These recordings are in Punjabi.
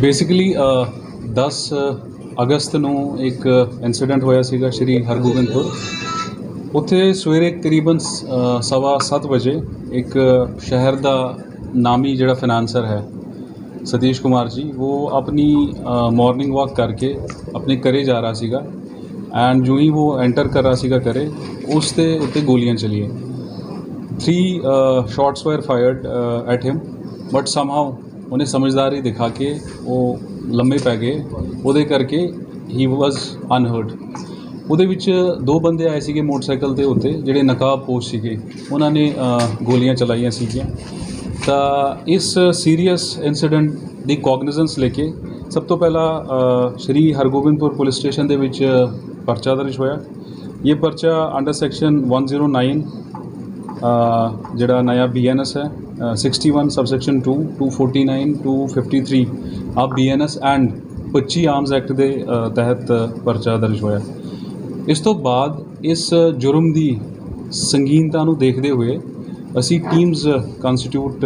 ਬੇਸਿਕਲੀ uh, 10 ਅਗਸਤ ਨੂੰ ਇੱਕ ਇਨਸੀਡੈਂਟ ਹੋਇਆ ਸੀਗਾ ਸ਼੍ਰੀ ਹਰਗੋਬਿੰਦਪੁਰ। ਉੱਥੇ ਸਵੇਰੇ ਕਰੀਬਨ ਅ, ਸਵਾ ਸੱਤ ਵਜੇ ਇੱਕ ਸ਼ਹਿਰ ਦਾ ਨਾਮੀ ਜਿਹੜਾ ਫਾਈਨਾਂਸਰ ਹੈ ਸਤੀਸ਼ ਕੁਮਾਰ ਜੀ ਉਹ ਆਪਣੀ ਮਾਰਨਿੰਗ ਵਾਕ ਕਰਕੇ ਆਪਣੇ ਘਰੇ ਜਾ ਰਿਹਾ ਸੀਗਾ ਐਂਡ ਜੋ ਹੀ ਉਹ ਐਂਟਰ ਕਰ ਰਿਹਾ ਸੀਗਾ ਘਰੇ ਉਸ ਦੇ ਉੱਤੇ ਗੋਲੀਆਂ ਚਲੀਆਂ। Three shots were fired at him but somehow ਉਹਨੇ ਸਮਝਦਾਰੀ ਦਿਖਾ ਕੇ ਉਹ ਲੰਮੇ ਪੈ ਗਏ। ਉਹਦੇ ਕਰਕੇ ਹੀ ਵਾਸ ਅਨਹਰਡ ਉਹਦੇ ਵਿੱਚ ਦੋ ਬੰਦੇ ਆਏ ਸੀਗੇ ਮੋਟਰਸਾਈਕਲ ਦੇ ਉੱਤੇ ਜਿਹੜੇ ਨਕਾਬਪੋਸ਼ ਸੀਗੇ। ਉਹਨਾਂ ਨੇ ਗੋਲੀਆਂ ਚਲਾਈਆਂ ਸੀਗੀਆਂ। ਤਾਂ ਇਸ ਸੀਰੀਅਸ ਇਨਸੀਡੈਂਟ ਦੀ ਕੋਗਨੀਜ਼ੈਂਸ ਲੈ ਕੇ ਸਭ ਤੋਂ ਪਹਿਲਾਂ ਸ਼੍ਰੀ ਹਰਗੋਬਿੰਦਪੁਰ ਪੁਲਿਸ ਸਟੇਸ਼ਨ ਦੇ ਵਿੱਚ ਪਰਚਾ ਦਰਜ ਹੋਇਆ। ਇਹ ਪਰਚਾ ਅੰਡਰ ਸੈਕਸ਼ਨ 109 ਅ, ਜਿਹੜਾ ਨया ਬੀਐਨਐਸ ਹੈ 61 ਸਬਸੈਕਸ਼ਨ 2 249 253 ਆ ਬੀਐਨਐਸ ਐਂਡ 25 ਆਰਮਸ ਐਕਟ ਦੇ ਅ, ਤਹਿਤ ਪਰਚਾ ਦਰਜ ਹੋਇਆ ਇਸ ਤੋਂ ਬਾਅਦ ਇਸ ਜੁਰਮ ਦੀ ਸੰਗੀਨਤਾ ਨੂੰ ਦੇਖਦੇ ਹੋਏ ਅਸੀਂ ਟੀਮਸ ਕੰਸਟੀਟਿਊਟ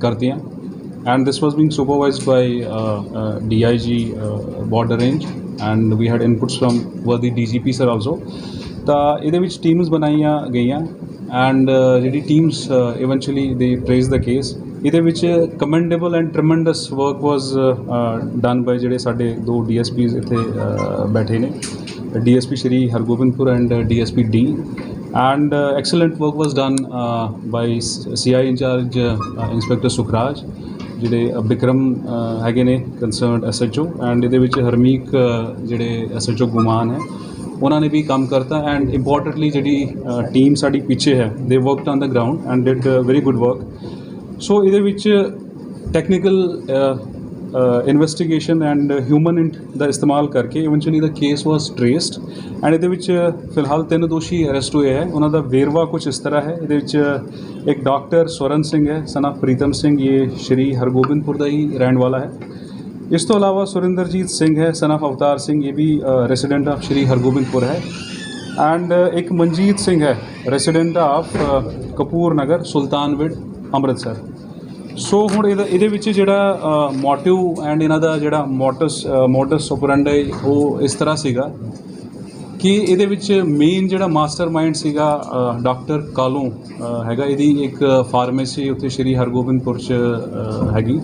ਕਰਤੀਆਂ and this was being supervised by uh, uh, DIG uh, border range and we had inputs from worthy DGP sir also ਤਾਂ ਇਹਦੇ ਵਿੱਚ ਟੀਮਸ ਬਣਾਈਆਂ ਗਈਆਂ ਐਂਡ ਜਿਹੜੀ teams eventually they trace the case ਇਹਦੇ ਵਿੱਚ commendable and tremendous work was done by ਜਿਹੜੇ ਸਾਡੇ ਦੋ ਡੀਐਸਪੀਜ਼ ਇੱਥੇ ਬੈਠੇ ਨੇ। DSP Shri Hargobindpur and DSP D and excellent work was done by CI incharge inspector Sukhraj ਜਿਹੜੇ ਬਿਕਰਮ ਹੈਗੇ ਨੇ ਕੰਸਰਨਡ ਐਸਐਚਓ ਐਂਡ ਇਹਦੇ ਵਿੱਚ ਹਰਮੀਕ ਅ, ਜਿਹੜੇ ਐਸਐਚਓ ਗੁਮਾਨ ਹੈ ਉਹਨਾਂ ਨੇ ਵੀ ਕੰਮ ਕਰਤਾ ਐਂਡ ਇੰਪੋਰਟੈਂਟਲੀ ਜਿਹੜੀ ਟੀਮ ਸਾਡੀ ਪਿੱਛੇ ਹੈ they worked on the ground and did very good work so ਇਹਦੇ ਵਿੱਚ technical investigation and human int ਦਾ ਇਸਤੇਮਾਲ ਕਰਕੇ eventually the case was traced and ਇਹਦੇ ਵਿੱਚ ਫਿਲਹਾਲ ਤਿੰਨ ਦੋਸ਼ੀ ਅਰੈਸਟ ਹੋਏ ਹੈ। ਉਹਨਾਂ ਦਾ ਵੇਰਵਾ ਕੁਝ ਇਸ ਤਰ੍ਹਾਂ ਹੈ। ਇਹਦੇ ਵਿੱਚ ਇੱਕ ਡਾਕਟਰ ਸਵਰਨ ਸਿੰਘ ਹੈ ਸਨ ਆਫ ਪ੍ਰੀਤਮ ਸਿੰਘ, ਇਹ ਸ਼੍ਰੀ ਹਰਗੋਬਿੰਦਪੁਰ ਦਾ ਹੀ ਰਹਿਣ ਵਾਲਾ ਹੈ। ਇਸ ਤੋਂ ਇਲਾਵਾ ਸੁਰਿੰਦਰਜੀਤ ਸਿੰਘ ਹੈ ਸਨ of ਅਵਤਾਰ ਸਿੰਘ, ਇਹ ਵੀ ਰੈਜ਼ੀਡੈਂਟ ਆਫ ਸ਼੍ਰੀ ਹਰਗੋਬਿੰਦਪੁਰ ਹੈ। ਐਂਡ ਇੱਕ ਮਨਜੀਤ ਸਿੰਘ ਹੈ resident of Kapoor Nagar, Sultanwind, Amritsar. So ਹੁਣ ਇਹਦਾ, ਇਹਦੇ ਵਿੱਚ ਜਿਹੜਾ ਮੋਟਿਵ ਐਂਡ ਇਹਨਾਂ ਦਾ ਜਿਹੜਾ ਮੋਟਸ ਮੋਟਸ ਆਪਰੈਂਡੀ ਉਹ ਇਸ ਤਰ੍ਹਾਂ ਸੀਗਾ ਕਿ ਇਹਦੇ ਵਿੱਚ ਮੇਨ ਜਿਹੜਾ ਮਾਸਟਰਮਾਈਂਡ ਸੀਗਾ ਡਾਕਟਰ ਕਾਲੋਂ ਹੈਗਾ। ਇਹਦੀ ਇੱਕ ਫਾਰਮੇਸੀ ਉੱਥੇ ਸ਼੍ਰੀ ਹਰਗੋਬਿੰਦਪੁਰ ਚ ਹੈਗੀ।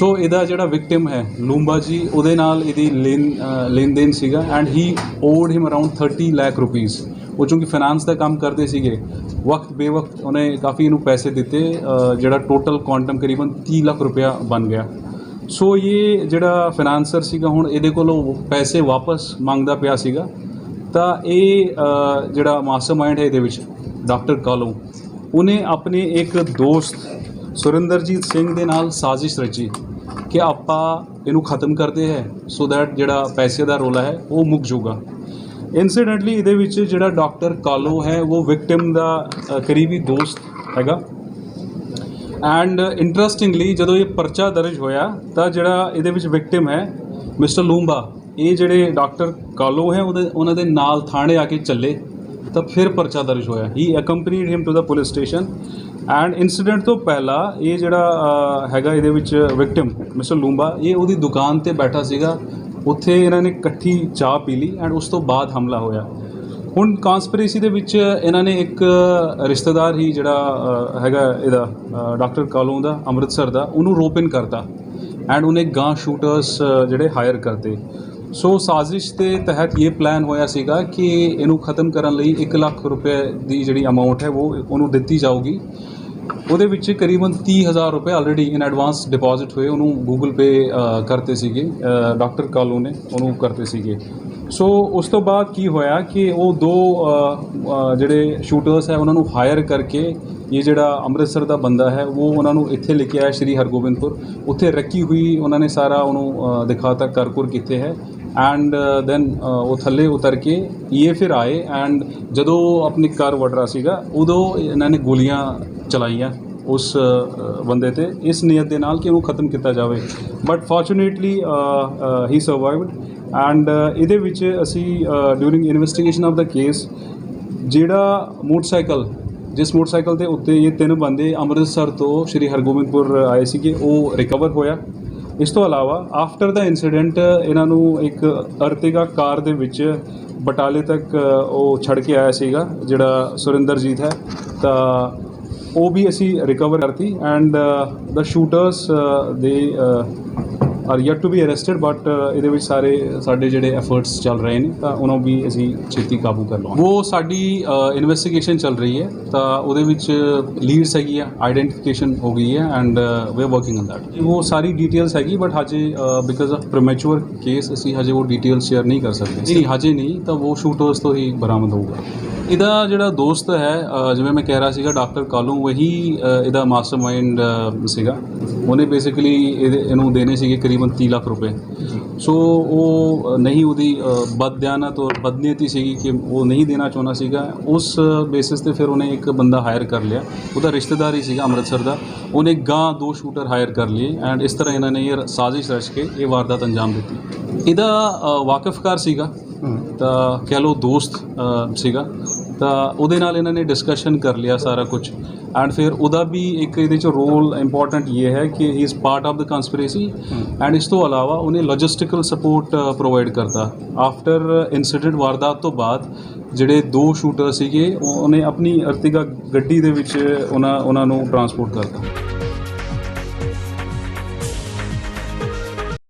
ਸੋ ਇਹਦਾ ਜਿਹੜਾ ਵਿਕਟਿਮ ਹੈ ਲੂੰਬਾ ਜੀ ਉਹਦੇ ਨਾਲ ਇਹਦੀ ਲੈਣ ਲੈਣ ਦੇਣ ਸੀਗਾ and he owed him around 30 lakh rupees ਉਹ ਚੂੰਕਿ ਫਾਈਨਾਂਸ ਦਾ ਕੰਮ ਕਰਦੇ ਸੀਗੇ ਵਕਤ ਬੇਵਕਤ ਉਹਨੇ ਕਾਫੀ ਇਹਨੂੰ ਪੈਸੇ ਦਿੱਤੇ ਜਿਹੜਾ ਟੋਟਲ ਕੁਆਂਟਮ ਕਰੀਬਨ 30 ਲੱਖ ਰੁਪਇਆ ਬਣ ਗਿਆ। ਸੋ ਇਹ ਜਿਹੜਾ ਫਾਈਨਾਂਸਰ ਸੀਗਾ ਹੁਣ ਇਹਦੇ ਕੋਲੋਂ ਪੈਸੇ ਵਾਪਸ ਮੰਗਦਾ ਪਿਆ ਸੀਗਾ। ਤਾਂ ਇਹ ਅ, ਜਿਹੜਾ ਮਾਸਟਰਮਾਈਂਡ ਹੈ ਇਹਦੇ ਵਿੱਚ ਡਾਕਟਰ ਕਾਲੋ ਉਹਨੇ ਆਪਣੇ ਇੱਕ ਦੋਸਤ ਸੁਰਿੰਦਰਜੀਤ ਸਿੰਘ ਦੇ ਨਾਲ ਸਾਜ਼ਿਸ਼ ਰਚੀ ਕਿ ਆਪਾਂ ਇਹਨੂੰ ਖਤਮ ਕਰਦੇ ਹੈ ਸੋ ਦੈਟ ਜਿਹੜਾ ਪੈਸੇ ਦਾ ਰੋਲਾ ਹੈ, ਉਹ ਮੁੱਕ ਜਾਊਗਾ। ਇਨਸੀਡੈਂਟਲੀ ਇਹਦੇ ਵਿੱਚ ਜਿਹੜਾ ਡਾਕਟਰ ਕਾਲੋ ਹੈ, ਉਹ ਵਿਕਟਿਮ ਦਾ ਕਰੀਬੀ ਦੋਸਤ ਹੈਗਾ। ਐਂਡ ਇੰਟਰਸਟਿੰਗਲੀ ਜਦੋਂ ਇਹ ਪਰਚਾ ਦਰਜ ਹੋਇਆ, ਤਾਂ ਜਿਹੜਾ ਇਹਦੇ ਵਿੱਚ ਵਿਕਟਿਮ ਹੈ, ਮਿਸਟਰ ਲੂੰਬਾ, ਇਹ ਜਿਹੜੇ ਡਾਕਟਰ ਕਾਲੋ ਹੈ, ਉਹਦੇ, ਉਹਨਾਂ ਦੇ ਨਾਲ ਥਾਣੇ ਆ ਕੇ ਚੱਲੇ। ਤਾਂ ਫਿਰ ਪਰਚਾ ਦਰਜ ਹੋਇਆ। He accompanied him to the police station and incident ਤੋਂ ਪਹਿਲਾਂ ਇਹ ਜਿਹੜਾ ਹੈਗਾ ਇਹਦੇ ਵਿੱਚ ਵਿਕਟਿਮ ਮਿਸਟਰ ਲੂੰਬਾ ਇਹ ਉਹਦੀ ਦੁਕਾਨ ਤੇ ਬੈਠਾ ਸੀਗਾ। ਉੱਥੇ ਇਹਨਾਂ ਨੇ ਇਕੱਠੀ ਚਾਹ ਪੀ ਲਈ ਐਂਡ ਉਸ ਤੋਂ ਬਾਅਦ ਹਮਲਾ ਹੋਇਆ। ਹੁਣ ਕਾਂਸਪੀਰੇਸੀ ਦੇ ਵਿੱਚ ਇਹਨਾਂ ਨੇ ਇੱਕ ਰਿਸ਼ਤੇਦਾਰ ਹੀ ਜਿਹੜਾ ਹੈਗਾ ਇਹਦਾ ਡਾਕਟਰ ਕਾਲੋਂ ਦਾ, ਅੰਮ੍ਰਿਤਸਰ ਦਾ, ਉਹਨੂੰ ਰੋਪਿਨ ਕਰਤਾ। ਐਂਡ ਉਹਨੇ ਗਾਂ ਸ਼ੂਟਰਸ ਜਿਹੜੇ ਹਾਇਰ ਕਰਤੇ। ਸੋ ਸਾਜ਼ਿਸ਼ ਦੇ ਤਹਿਤ ਇਹ ਪਲਾਨ ਹੋਇਆ ਸੀਗਾ ਕਿ ਇਹਨੂੰ ਖਤਮ ਕਰਨ ਲਈ 1 ਲੱਖ ਰੁਪਏ ਦੀ ਜਿਹੜੀ ਅਮਾਉਂਟ ਹੈ ਉਹ ਉਹਨੂੰ ਦਿੱਤੀ ਜਾਊਗੀ। ਉਹਦੇ ਵਿੱਚ ਕਰੀਬਨ 30000 ਰੁਪਏ ਆਲਰੇਡੀ ਇਨ ਐਡਵਾਂਸ ਡਿਪੋਜ਼ਿਟ ਹੋਏ ਉਹਨੂੰ ਗੂਗਲ ਪੇ ਕਰਤੇ ਸੀਗੇ। ਡਾਕਟਰ ਕਾਲੂ ਨੇ ਉਹਨੂੰ ਕਰਤੇ ਸੀਗੇ। ਸੋ ਉਸ ਤੋਂ ਬਾਅਦ ਕੀ ਹੋਇਆ ਕਿ ਉਹ ਦੋ ਜਿਹੜੇ ਸ਼ੂਟਰਸ ਹੈ ਉਹਨਾਂ ਨੂੰ ਹਾਇਰ ਕਰਕੇ ਇਹ ਜਿਹੜਾ ਅੰਮ੍ਰਿਤਸਰ ਦਾ ਬੰਦਾ ਹੈ ਉਹ ਉਹਨਾਂ ਨੂੰ ਇੱਥੇ ਲੈ ਕੇ ਆਇਆ ਸ਼੍ਰੀ ਹਰਗੋਬਿੰਦਪੁਰ। ਉੱਥੇ ਰੱਖੀ ਹੋਈ ਉਹਨਾਂ ਨੇ ਸਾਰਾ ਉਹਨੂੰ ਅ, ਦਿਖਾਤਾ ਕਰਕੁਰ ਕਿੱਥੇ ਹੈ। ਐਂਡ ਦੈਨ uh, uh, ਉਹ ਥੱਲੇ ਉਤਰ ਕੇ ਇਹ ਫਿਰ ਆਏ ਐਂਡ ਜਦੋਂ ਉਹ ਆਪਣੀ ਕਾਰ ਵੜ ਰਿਹਾ ਸੀਗਾ, ਉਦੋਂ ਇਹਨਾਂ ਨੇ ਗੋਲੀਆਂ ਚਲਾਈਆਂ ਉਸ ਬੰਦੇ ਤੇ। ਇਸ ਨੀਅਤ ਦੇ ਨਾਲ ਕਿ ਉਹਨੂੰ ਖਤਮ ਕੀਤਾ ਜਾਵੇ। But fortunately he survived and ਇਹਦੇ ਵਿੱਚ ਅਸੀਂ during investigation of the case ਜਿਹੜਾ ਮੋਟਰਸਾਈਕਲ, ਜਿਸ ਮੋਟਰਸਾਈਕਲ ਦੇ ਉੱਤੇ ਇਹ ਤਿੰਨ ਬੰਦੇ ਅੰਮ੍ਰਿਤਸਰ ਤੋਂ ਸ਼੍ਰੀ ਹਰਗੋਬਿੰਦਪੁਰ ਆਏ ਸੀਗੇ, ਉਹ ਰਿਕਵਰ ਹੋਇਆ। ਇਸ ਤੋਂ ਇਲਾਵਾ ਆਫਟਰ ਦਾ ਇਨਸੀਡੈਂਟ ਇਹਨਾਂ ਨੂੰ ਇੱਕ ਅਰਟਿਗਾ ਕਾਰ ਦੇ ਵਿੱਚ ਬਟਾਲੇ ਤੱਕ ਉਹ ਛੱਡ ਕੇ ਆਇਆ ਸੀਗਾ, ਜਿਹੜਾ ਸੁਰਿੰਦਰਜੀਤ ਹੈ। ਤਾਂ ਉਹ ਵੀ ਅਸੀਂ ਰਿਕਵਰ ਕਰਤੀ and the shooters they are yet to be arrested but ਇਹਦੇ ਵਿੱਚ ਸਾਰੇ, ਸਾਡੇ ਜਿਹੜੇ ਐਫਰਟਸ ਚੱਲ ਰਹੇ ਨੇ, ਤਾਂ ਉਹਨਾਂ ਨੂੰ ਵੀ ਅਸੀਂ ਛੇਤੀ ਕਾਬੂ ਕਰ ਲਵਾਂਗੇ। ਉਹ ਸਾਡੀ ਇਨਵੈਸਟੀਗੇਸ਼ਨ ਚੱਲ ਰਹੀ ਹੈ, ਤਾਂ ਉਹਦੇ ਵਿੱਚ ਲੀਡਸ ਹੈਗੀ ਆ ਆਈਡੈਂਟੀਫਿਕੇਸ਼ਨ ਹੋ ਗਈ ਹੈ and we are working on that ਉਹ ਸਾਰੀ ਡੀਟੇਲਸ ਹੈਗੀ ਬਟ ਹਜੇ ਬਿਕਾਜ਼ ਆਫ ਪ੍ਰੀਮੈਚੁਰ ਕੇਸ ਅਸੀਂ ਹਜੇ ਉਹ ਡੀਟੇਲ ਸ਼ੇਅਰ ਨਹੀਂ ਕਰ ਸਕਦੇ। ਨਹੀਂ, ਹਜੇ ਨਹੀਂ, ਤਾਂ ਉਹ ਸ਼ੂਟਰਸ ਤੋਂ ਹੀ ਬਰਾਮਦ ਹੋਊਗਾ। ਇਹਦਾ ਜਿਹੜਾ ਦੋਸਤ ਹੈ ਜਿਵੇਂ ਮੈਂ ਕਹਿ ਰਿਹਾ ਸੀਗਾ ਡਾਕਟਰ ਕਾਲੂ ਵਹੀ ਇਹਦਾ ਮਾਸਟਰਮਾਈਂਡ ਸੀਗਾ। ਉਹਨੇ ਬੇਸਿਕਲੀ ਇਹਨੂੰ ਦੇਣੇ ਸੀਗੇ ਕਰੀਬਨ 30 ਲੱਖ ਰੁਪਏ। ਸੋ ਉਹ ਨਹੀਂ ਉਹਦੀ ਬਦਦਿਆਨਤ ਔਰ ਬਦਨੀਅਤੀ ਸੀਗੀ ਕਿ ਉਹ ਨਹੀਂ ਦੇਣਾ ਚਾਹੁੰਦਾ ਸੀਗਾ। ਉਸ ਬੇਸਿਸ ਤੇ ਫਿਰ ਉਹਨੇ ਇੱਕ ਬੰਦਾ ਹਾਇਰ ਕਰ ਲਿਆ। ਉਹਦਾ ਰਿਸ਼ਤੇਦਾਰ ਹੀ ਸੀਗਾ ਅੰਮ੍ਰਿਤਸਰ ਦਾ। ਉਹਨੇ ਗਾਂ ਦੋ ਸ਼ੂਟਰ ਹਾਇਰ ਕਰ ਲਏ ਐਂਡ ਇਸ ਤਰ੍ਹਾਂ ਇਹਨਾਂ ਨੇ ਇਹ ਸਾਜ਼ਿਸ਼ ਰਚ ਕੇ ਇਹ ਵਾਰਦਾਤ ਅੰਜਾਮ ਦਿੱਤੀ। ਇਹਦਾ ਵਾਕਿਫਕਾਰ ਸੀਗਾ। ਤਾਂ ਕਹਿ ਲਓ ਦੋਸਤ ਸੀਗਾ। ਤਾਂ ਉਹਦੇ ਨਾਲ ਇਹਨਾਂ ਨੇ ਡਿਸਕਸ਼ਨ ਕਰ ਲਿਆ ਸਾਰਾ ਕੁਝ ਐਂਡ ਫਿਰ ਉਹਦਾ ਵੀ ਇੱਕ ਇਹਦੇ ਚ ਰੋਲ ਇੰਪੋਰਟੈਂਟ ਇਹ ਹੈ ਕਿ he is part of the conspiracy and ਇਸ ਤੋਂ ਇਲਾਵਾ ਉਹਨੇ ਲੌਜਿਸਟੀਕਲ ਸਪੋਰਟ ਪ੍ਰੋਵਾਈਡ ਕਰਤਾ। ਆਫਟਰ ਇਨਸੀਡੈਂਟ ਵਾਰਦਾਤ ਤੋਂ ਬਾਅਦ ਜਿਹੜੇ ਦੋ ਸ਼ੂਟਰ ਸੀਗੇ ਉਹ- ਉਹਨੇ ਆਪਣੀ ਅਰਤਿਗਾ ਗੱਡੀ ਦੇ ਵਿੱਚ ਉਹਨਾਂ ਉਹਨਾਂ ਨੂੰ ਟਰਾਂਸਪੋਰਟ ਕਰਤਾ।